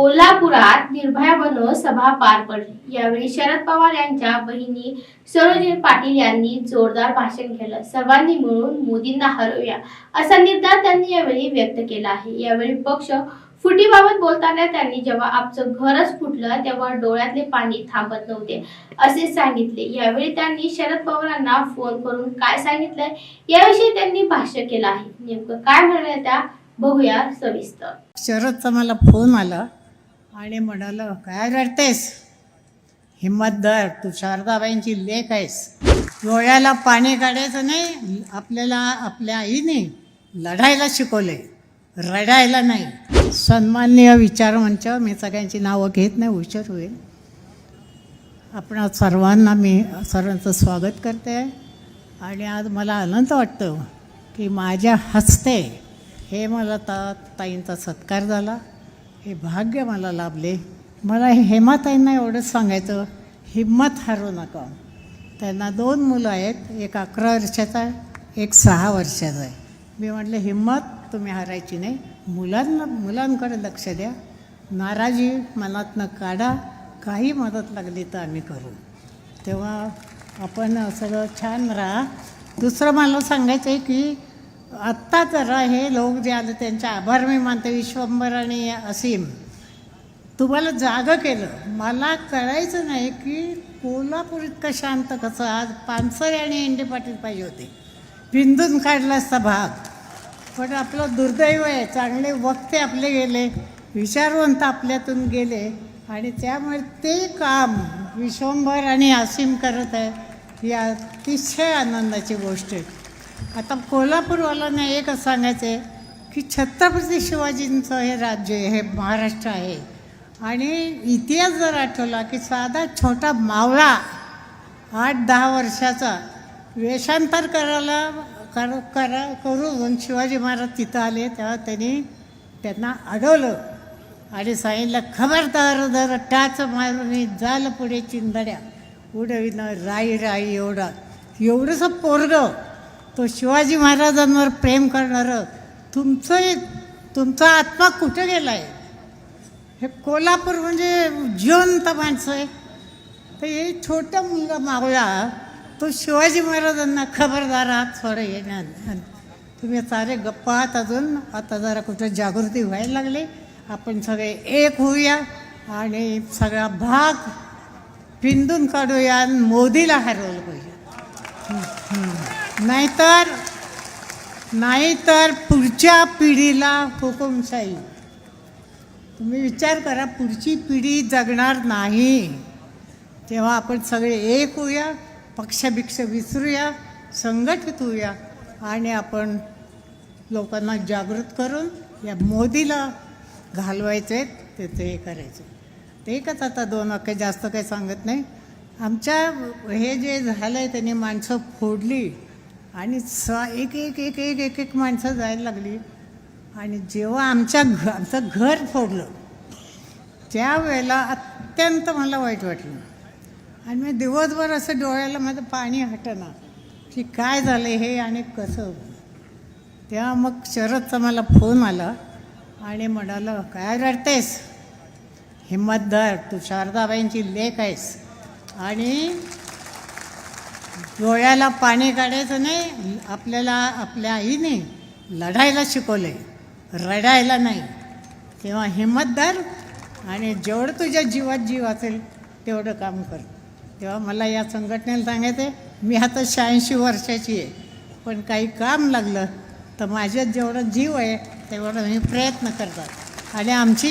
कोल्हापुरात निर्भया बनो सभा पार पडली. यावेळी शरद पवार यांच्या बहिणी सरोजिनी पाटील यांनी जोरदार भाषण केलं. सर्वांनी मिळून मोदींना हरवूया असा निर्धार त्यांनी यावेळी व्यक्त केला आहे. यावेळी पक्ष फुटीबाबत बोलताना त्यांनी जेव्हा आमचं घरच फुटलं तेव्हा डोळ्यातले पाणी थांबत नव्हते असे सांगितले. यावेळी त्यांनी शरद पवारांना फोन करून काय सांगितलंय याविषयी त्यांनी भाष्य केलं आहे. नेमकं काय म्हणाल्या त्या? बघूया सविस्तर. शरदचा मला फोन आला. आणि म्हणालं काय रडतेस? हिम्मतदार धर तू शारदाबाईंची लेख आहेस. डोळ्याला पाणी काढायचं नाही आपल्याला आपल्या आईने लढायला शिकवले रडायला नाही. सन्माननीय विचार मंच मी सगळ्यांची नावं घेत नाही उशीर होईल. आपण सर्वांना मी सर्वांचं स्वागत करते. आणि आज मला आनंद वाटतो की माझ्या हस्ते हे मला ता ताईंचा सत्कार झाला. हे भाग्य मला लाभले. मला हे हेमाताईंना एवढंच सांगायचं हिम्मत हरू नका. त्यांना दोन मुलं आहेत एक अकरा वर्षाचा आहे एक सहा वर्षाचा आहे. मी म्हटलं हिम्मत तुम्ही हरायची नाही. मुलांना मुलांकडे लक्ष द्या. नाराजी मनातनं काढा. काही मदत लागली तर आम्ही करू. तेव्हा आपण सगळं छान राहा. दुसरं मला सांगायचं आहे की आत्ता तर हे लोक जे आले त्यांचे आभार मी मानते. विश्वंभर आणि असीम तुम्हाला जागं केलं. मला कळायचं नाही की कोल्हापूर इतकं शांत कसं? आज पानसरे आणि एंडे पाटील पाहिजे होते. बिंदून काढला असता भाग. पण आपलं दुर्दैव आहे. चांगले वक्ते आपले गेले. विचारवंत आपल्यातून गेले. आणि त्यामुळे ते काम विश्वंभर आणि असीम करत आहे. ही अतिशय आनंदाची गोष्ट आहे. आता कोल्हापूरवाल्यांना एकच सांगायचं आहे की छत्रपती शिवाजींचं हे राज्य आहे हे महाराष्ट्र आहे. आणि इतिहास जर आठवला की साधा छोटा मावळा आठ दहा वर्षाचा वेषांतर करायला कर करा करून शिवाजी महाराज तिथं आले तेव्हा त्यांनी त्यांना अडवलं. आणि सांगितलं खबरदार जर टाच मारून जाल पुढे चिंदड्या उडविनं राई राई एवढा एवढंसं पोरगं तो शिवाजी महाराजांवर प्रेम करणारं तुमचं तुमचा आत्मा कुठं गेला आहे हे कोल्हापूर म्हणजे जिवंत माणसं आहे. तर हे छोटा मुलगा मावळा तो शिवाजी महाराजांना खबरदार आहात थोडं येणार तुम्ही सारे गप्पा आहात अजून आता जरा कुठं जागृती व्हायला लागली. आपण सगळे एक होऊया आणि सगळा भाग पिंदून काढूया आणि मोदीला हरवलं पाहिजे. नाहीतर नाहीतर पुढच्या पिढीला हुकुमशाही तुम्ही विचार करा पुढची पिढी जगणार नाही. तेव्हा आपण सगळे एक होऊया पक्षभिक्ष विसरूया संघटित होऊया आणि आपण लोकांना जागृत करून या मोदीला घालवायचे आहेत ते ते करायचे. ते एकच आता दोन अख्खे जास्त काही सांगत नाही. आमच्या हे जे झालं आहे त्यांनी माणसं फोडली. आणि स एक एक एक एक एक एक माणसं जायला लागली. आणि जेव्हा आमच्या घ आमचं घर फोडलं त्यावेळेला अत्यंत मला वाईट वाटलं. आणि मी दिवसभर असं डोळ्याला माझं पाणी हटना की काय झालं हे आणि कसं? तेव्हा मग शरदचा मला फोन आला आणि म्हणालं काय रडतेस? हिम्मत तू शारदाबाईंची लेख आहेस. आणि डोळ्याला पाणी काढायचं नाही आपल्याला आपल्या आईने लढायला शिकवले रडायला नाही. तेव्हा हिम्मत धर आणि जेवढं तुझ्या जीवात जीव असेल तेवढं काम कर. तेव्हा मला या संघटनेला सांगायचं आहे मी आता शहाऐंशी वर्षाची आहे पण काही काम लागलं तर माझ्यात जेवढं जीव आहे तेवढं मी प्रयत्न करतात. आणि आमची